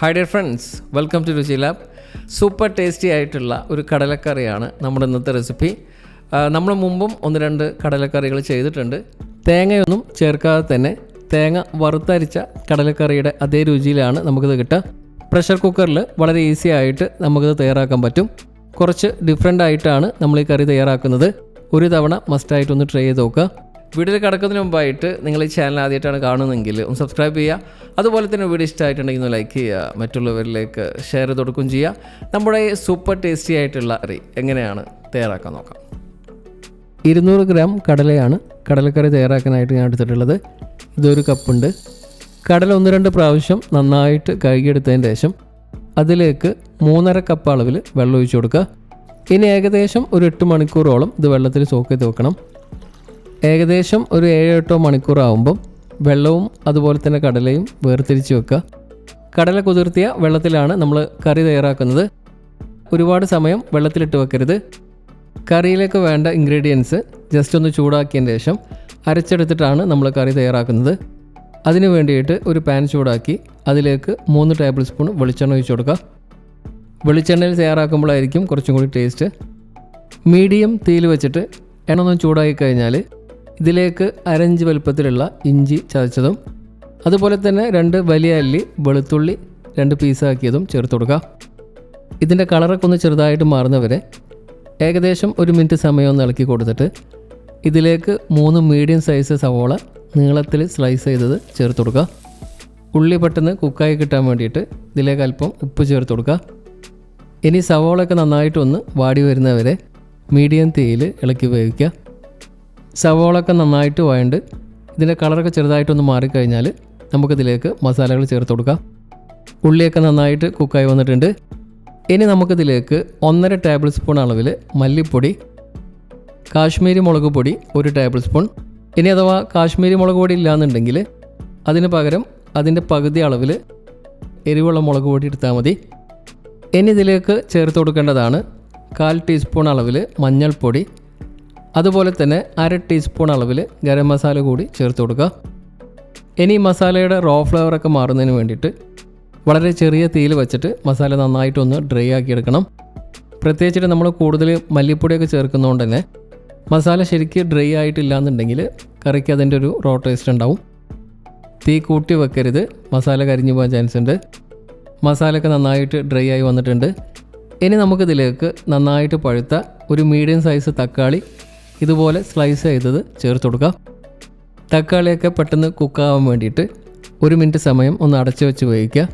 Hi dear friends welcome to Ruchi lab super tasty ആയിട്ടുള്ള ഒരു കടലക്കറിയാണ് നമ്മുടെ ഇന്നത്തെ റെസിപ്പി നമ്മൾ മുമ്പും ഒന്ന് രണ്ട് കടലക്കറികൾ ചെയ്തിട്ടുണ്ട്. തേങ്ങയൊന്നും ചേർക്കാതെ തന്നെ തേങ്ങ വറുത്തരിച്ച കടലക്കറിയുടെ അതേ രുചിയിലാണ് നമുക്കിത് കിട്ടുക. പ്രഷർ കുക്കറിൽ വളരെ ഈസി ആയിട്ട് നമുക്കിത് തയ്യാറാക്കാൻ പറ്റും. കുറച്ച് ഡിഫറെന്റ് ആയിട്ടാണ് നമ്മൾ ഈ കറി തയ്യാറാക്കുന്നത്. ഒരു തവണ മസ്റ്റായിട്ടൊന്ന് ട്രൈ ചെയ്ത് നോക്കുക. വീഡിയോയിൽ കിടക്കുന്നതിന് മുമ്പായിട്ട് നിങ്ങൾ ഈ ചാനൽ ആദ്യമായിട്ടാണ് കാണുന്നതെങ്കിൽ ഒന്ന് സബ്സ്ക്രൈബ് ചെയ്യുക. അതുപോലെ തന്നെ വീഡിയോ ഇഷ്ടമായിട്ടുണ്ടെങ്കിൽ ഒന്ന് ലൈക്ക് ചെയ്യുക. മറ്റുള്ളവരിലേക്ക് ഷെയർ ചെയ്ത് കൊടുക്കുകയും ചെയ്യുക. നമ്മുടെ സൂപ്പർ ടേസ്റ്റി ആയിട്ടുള്ള കറി എങ്ങനെയാണ് തയ്യാറാക്കാൻ നോക്കാം. ഇരുന്നൂറ് ഗ്രാം കടലയാണ് കടലക്കറി തയ്യാറാക്കാനായിട്ട് ഞാൻ എടുത്തിട്ടുള്ളത്. ഇതൊരു കപ്പുണ്ട്. കടല ഒന്ന് രണ്ട് പ്രാവശ്യം നന്നായിട്ട് കഴുകിയെടുത്തതിന് ശേഷം അതിലേക്ക് മൂന്നര കപ്പ് അളവിൽ വെള്ളം ഒഴിച്ചു കൊടുക്കുക. ഇനി ഏകദേശം ഒരു എട്ട് മണിക്കൂറോളം ഇത് വെള്ളത്തിൽ സോക്ക് ചെയ്ത് വെക്കണം. ഏകദേശം ഒരു ഏഴോ എട്ടോ മണിക്കൂർ ആകുമ്പം വെള്ളവും അതുപോലെ തന്നെ കടലയും വേർതിരിച്ച് വെക്കുക. കടല കുതിർത്തിയ വെള്ളത്തിലാണ് നമ്മൾ കറി തയ്യാറാക്കുന്നത്. ഒരുപാട് സമയം വെള്ളത്തിലിട്ട് വെക്കരുത്. കറിയിലേക്ക് വേണ്ട ഇൻഗ്രീഡിയൻസ് ജസ്റ്റ് ഒന്ന് ചൂടാക്കിയതിന് ശേഷം അരച്ചെടുത്തിട്ടാണ് നമ്മൾ കറി തയ്യാറാക്കുന്നത്. അതിന് വേണ്ടിയിട്ട് ഒരു പാൻ ചൂടാക്കി അതിലേക്ക് മൂന്ന് ടേബിൾ സ്പൂൺ വെളിച്ചെണ്ണ ഒഴിച്ചു കൊടുക്കുക. വെളിച്ചെണ്ണയിൽ തയ്യാറാക്കുമ്പോഴായിരിക്കും കുറച്ചും കൂടി ടേസ്റ്റ് മീഡിയം തീയിൽ വെച്ചിട്ട് എണ്ണ ഒന്ന് ചൂടാക്കി കഴിഞ്ഞാൽ ഇതിലേക്ക് അരഞ്ച് വലുപ്പത്തിലുള്ള ഇഞ്ചി ചതച്ചതും അതുപോലെ തന്നെ രണ്ട് വലിയ അല്ലി വെളുത്തുള്ളി രണ്ട് പീസാക്കിയതും ചേർത്ത് കൊടുക്കുക ഇതിന്റെ കളറൊക്കെ ഒന്ന് ചെറുതായിട്ട് മാറുന്നവരെ ഏകദേശം ഒരു മിനിറ്റ് സമയം ഒന്ന് ഇളക്കി കൊടുത്തിട്ട് ഇതിലേക്ക് മൂന്ന് മീഡിയം സൈസ് സവോള നീളത്തിൽ സ്ലൈസ് ചെയ്തത് ചേർത്ത് കൊടുക്കുക. ഉള്ളി പെട്ടെന്ന് കുക്കായി കിട്ടാൻ വേണ്ടിയിട്ട് ഇതിലേക്ക് അല്പം ഉപ്പ് ചേർത്ത് കൊടുക്കുക. ഇനി സവോളയൊക്കെ നന്നായിട്ടൊന്ന് വാടി വരുന്നവരെ മീഡിയം തീയിൽ ഇളക്കി വേവിക്കുക. സവോളൊക്കെ നന്നായിട്ട് വഴണ്ട്. ഇതിന്റെ കളറൊക്കെ ചെറുതായിട്ടൊന്ന് മാറിക്കഴിഞ്ഞാൽ നമുക്കിതിലേക്ക് മസാലകൾ ചേർത്ത് കൊടുക്കാം. ഉള്ളിയൊക്കെ നന്നായിട്ട് കുക്കായി വന്നിട്ടുണ്ട്. ഇനി നമുക്കിതിലേക്ക് ഒന്നര ടേബിൾ സ്പൂൺ അളവിൽ മല്ലിപ്പൊടി കാശ്മീരി മുളക് പൊടി ഒരു ടേബിൾ സ്പൂൺ. ഇനി അഥവാ കാശ്മീരി മുളക് പൊടി ഇല്ലാന്നുണ്ടെങ്കിൽ അതിന് പകരം അതിന്റെ പകുതി അളവിൽ എരിവുള്ള മുളക് പൊടി എടുത്താൽ മതി. ഇനി ഇതിലേക്ക് ചേർത്ത് കൊടുക്കേണ്ടതാണ് കാൽ ടീസ്പൂൺ അളവിൽ മഞ്ഞൾപ്പൊടി അതുപോലെ തന്നെ അര ടീസ്പൂൺ അളവിൽ ഗരം മസാല കൂടി ചേർത്ത് കൊടുക്കുക ഇനി മസാലയുടെ റോ ഫ്ലേവറൊക്കെ മാറുന്നതിന് വേണ്ടിയിട്ട് വളരെ ചെറിയ തീയിൽ വെച്ചിട്ട് മസാല നന്നായിട്ടൊന്ന് ഡ്രൈ ആക്കി എടുക്കണം. പ്രത്യേകിച്ചിട്ട് നമ്മൾ കൂടുതൽ മല്ലിപ്പൊടിയൊക്കെ ചേർക്കുന്നതുകൊണ്ട് തന്നെ മസാല ശരിക്കും ഡ്രൈ ആയിട്ടില്ല എന്നുണ്ടെങ്കിൽ കറിക്ക് അതിന്റെ ഒരു റോ ടേസ്റ്റ് ഉണ്ടാവും. തീ കൂട്ടി വെക്കരുത്. മസാല കരിഞ്ഞു പോകാൻ ചാൻസ് ഉണ്ട്. മസാലയൊക്കെ നന്നായിട്ട് ഡ്രൈ ആയി വന്നിട്ടുണ്ട്. ഇനി നമുക്കിതിലേക്ക് നന്നായിട്ട് പഴുത്ത ഒരു മീഡിയം സൈസ് തക്കാളി ഇതുപോലെ സ്ലൈസ് ചെയ്തത് ചേർത്ത് കൊടുക്കുക തക്കാളിയൊക്കെ പെട്ടെന്ന് കുക്കാവാൻ വേണ്ടിയിട്ട് ഒരു മിനിറ്റ് സമയം ഒന്ന് അടച്ചു വെച്ച് വേവിക്കുക.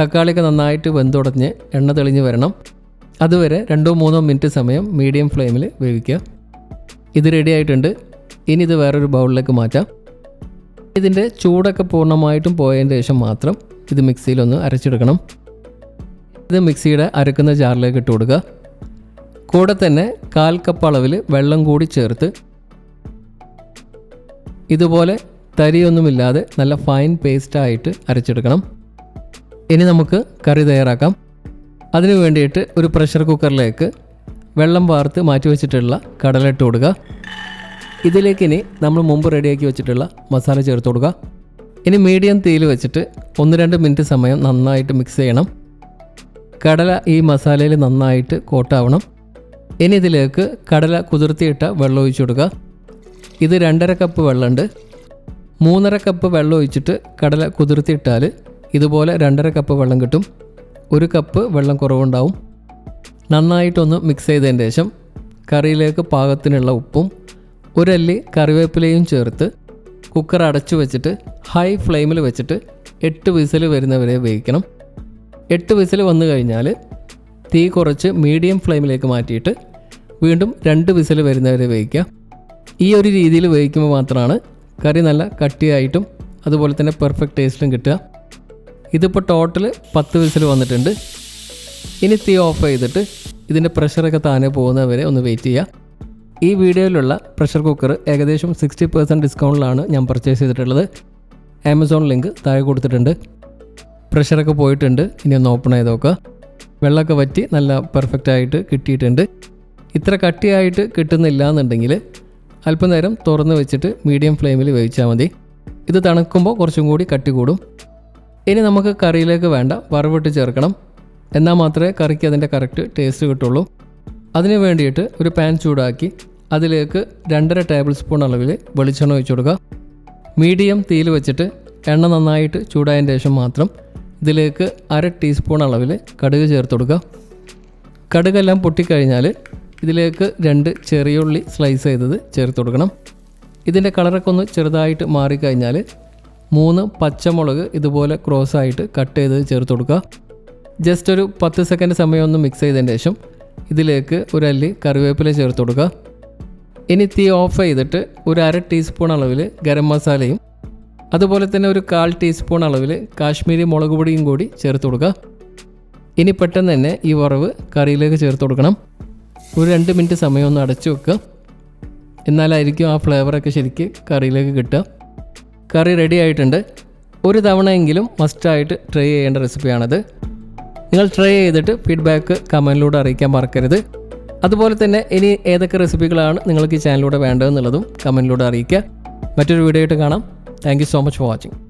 തക്കാളിയൊക്കെ നന്നായിട്ട് വെന്തുടഞ്ഞ് എണ്ണ തെളിഞ്ഞ് വരണം. അതുവരെ രണ്ടോ മൂന്നോ മിനിറ്റ് സമയം മീഡിയം ഫ്ലെയിമിൽ വേവിക്കുക. ഇത് റെഡി ആയിട്ടുണ്ട്. ഇനി ഇത് വേറൊരു ബൗളിലേക്ക് മാറ്റാം. ഇതിന്റെ ചൂടൊക്കെ പൂർണമായിട്ടും പോയതിന് ശേഷം മാത്രം ഇത് മിക്സിയിലൊന്ന് അരച്ചെടുക്കണം. ഇത് മിക്സിയുടെ അരക്കുന്ന ജാറിലേക്ക് ഇട്ട് കൊടുക്കുക. കൂടെ തന്നെ കാൽ കപ്പ് അളവിൽ വെള്ളം കൂടി ചേർത്ത് ഇതുപോലെ തരിയൊന്നുമില്ലാതെ നല്ല ഫൈൻ പേസ്റ്റായിട്ട് അരച്ചെടുക്കണം. ഇനി നമുക്ക് കറി തയ്യാറാക്കാം. അതിനു വേണ്ടിയിട്ട് ഒരു പ്രഷർ കുക്കറിലേക്ക് വെള്ളം വാർത്ത് മാറ്റി വെച്ചിട്ടുള്ള കടല ഇട്ട് കൊടുക്കുക. ഇതിലേക്ക് ഇനി നമ്മൾ മുമ്പ് റെഡിയാക്കി വെച്ചിട്ടുള്ള മസാല ചേർത്ത് കൊടുക്കുക. ഇനി മീഡിയം തീയിൽ വെച്ചിട്ട് ഒന്ന് രണ്ട് മിനിറ്റ് സമയം നന്നായിട്ട് മിക്സ് ചെയ്യണം. കടല ഈ മസാലയിൽ നന്നായിട്ട് കോട്ടാവണം. ഇനി ഇതിലേക്ക് കടല കുതിർത്തിയിട്ട വെള്ളം ഒഴിച്ചു കൊടുക്കുക. ഇത് രണ്ടര കപ്പ് വെള്ളമുണ്ട്. മൂന്നര കപ്പ് വെള്ളം ഒഴിച്ചിട്ട് കടല കുതിർത്തിയിട്ടാൽ ഇതുപോലെ രണ്ടര കപ്പ് വെള്ളം കിട്ടും. ഒരു കപ്പ് വെള്ളം കുറവുണ്ടാവും. നന്നായിട്ടൊന്ന് മിക്സ് ചെയ്തതിന് ശേഷം കറിയിലേക്ക് പാകത്തിനുള്ള ഉപ്പും ഒരല്ലി കറിവേപ്പിലയും ചേർത്ത് കുക്കർ അടച്ചു വെച്ചിട്ട് ഹൈ ഫ്ലെയിമിൽ വെച്ചിട്ട് എട്ട് വിസിൽ വരുന്നവരെ വേവിക്കണം. എട്ട് വിസിൽ വന്നു കഴിഞ്ഞാൽ തീ കുറച്ച് മീഡിയം ഫ്ലെയിമിലേക്ക് മാറ്റിയിട്ട് വീണ്ടും രണ്ട് വിസിൽ വരുന്നവരെ വേവിക്കുക. ഈ ഒരു രീതിയിൽ വേവിക്കുമ്പോൾ മാത്രമാണ് കറി നല്ല കട്ടിയായിട്ടും അതുപോലെ തന്നെ പെർഫെക്റ്റ് ടേസ്റ്റും കിട്ടുക. ഇതിപ്പോൾ ടോട്ടൽ പത്ത് വിസിൽ വന്നിട്ടുണ്ട്. ഇനി തീ ഓഫ് ചെയ്തിട്ട് ഇതിന്റെ പ്രഷറൊക്കെ താനെ പോകുന്നവരെ ഒന്ന് വെയിറ്റ് ചെയ്യുക. ഈ വീഡിയോയിലുള്ള പ്രഷർ കുക്കർ ഏകദേശം സിക്സ്റ്റി പെർസെന്റ് ഡിസ്കൗണ്ടിലാണ് ഞാൻ പർച്ചേസ് ചെയ്തിട്ടുള്ളത്. ആമസോൺ ലിങ്ക് താഴെ കൊടുത്തിട്ടുണ്ട്. പ്രഷറൊക്കെ പോയിട്ടുണ്ട്. ഇനി ഒന്ന് ഓപ്പൺ ചെയ്ത് നോക്കുക. വെള്ളമൊക്കെ വറ്റി നല്ല പെർഫെക്റ്റ് ആയിട്ട് കിട്ടിയിട്ടുണ്ട്. ഇത്ര കട്ടിയായിട്ട് കിട്ടുന്നില്ല എന്നുണ്ടെങ്കിൽ അല്പനേരം തുറന്ന് വെച്ചിട്ട് മീഡിയം ഫ്ലെയിമിൽ വേവിച്ചാൽ മതി. ഇത് തണുക്കുമ്പോൾ കുറച്ചും കൂടി കട്ടി കൂടും. ഇനി നമുക്ക് കറിയിലേക്ക് വേണ്ട വറവിട്ട് ചേർക്കണം. എന്നാൽ മാത്രമേ കറിക്ക് അതിന്റെ കറക്റ്റ് ടേസ്റ്റ് കിട്ടുള്ളൂ. അതിന് വേണ്ടിയിട്ട് ഒരു പാൻ ചൂടാക്കി അതിലേക്ക് രണ്ടര ടേബിൾ സ്പൂൺ അളവിൽ വെളിച്ചെണ്ണ ഒഴിച്ചു കൊടുക്കുക. മീഡിയം തീയിൽ വെച്ചിട്ട് എണ്ണ നന്നായിട്ട് ചൂടായതിന് ശേഷം മാത്രം ഇതിലേക്ക് അര ടീസ്പൂൺ അളവിൽ കടുക് ചേർത്ത് കൊടുക്കുക. കടുകെല്ലാം പൊട്ടിക്കഴിഞ്ഞാൽ ഇതിലേക്ക് രണ്ട് ചെറിയ ഉള്ളി സ്ലൈസ് ചെയ്തത് ചേർത്ത് കൊടുക്കണം. ഇതിന്റെ കളറൊക്കെ ഒന്ന് ചെറുതായിട്ട് മാറിക്കഴിഞ്ഞാൽ മൂന്ന് പച്ചമുളക് ഇതുപോലെ ക്രോസ് ആയിട്ട് കട്ട് ചെയ്ത് ചേർത്ത് കൊടുക്കുക. ജസ്റ്റ് ഒരു പത്ത് സെക്കൻഡ് സമയം ഒന്ന് മിക്സ് ചെയ്തതിന് ശേഷം ഇതിലേക്ക് ഒരു അല്ലി കറിവേപ്പില ചേർത്ത് കൊടുക്കുക. ഇനി തീ ഓഫ് ചെയ്തിട്ട് ഒരു അര ടീസ്പൂൺ അളവിൽ ഗരം മസാലയും അതുപോലെ തന്നെ ഒരു കാൽ ടീസ്പൂൺ അളവിൽ കാശ്മീരി മുളക് പൊടിയും കൂടി ചേർത്ത് കൊടുക്കുക. ഇനി പെട്ടെന്ന് തന്നെ ഈ വറവ് കറിയിലേക്ക് ചേർത്ത് കൊടുക്കണം. ഒരു രണ്ട് മിനിറ്റ് സമയം ഒന്ന് അടച്ചു വെക്കുക. എന്നാലായിരിക്കും ആ ഫ്ലേവറൊക്കെ ശരിക്ക് കറിയിലേക്ക് കിട്ടുക. കറി റെഡി ആയിട്ടുണ്ട്. ഒരു തവണയെങ്കിലും മസ്റ്റായിട്ട് ട്രൈ ചെയ്യേണ്ട റെസിപ്പിയാണത് നിങ്ങൾ ട്രൈ ചെയ്തിട്ട് ഫീഡ്ബാക്ക് കമന്റിലൂടെ അറിയിക്കാൻ മറക്കരുത്. അതുപോലെ തന്നെ ഇനി ഏതൊക്കെ റെസിപ്പികളാണ് നിങ്ങൾക്ക് ഈ ചാനലിലൂടെ വേണ്ടതെന്നുള്ളതും കമന്റിലൂടെ അറിയിക്കുക. മറ്റൊരു വീഡിയോ ആയിട്ട് കാണാം. Thank so much for watching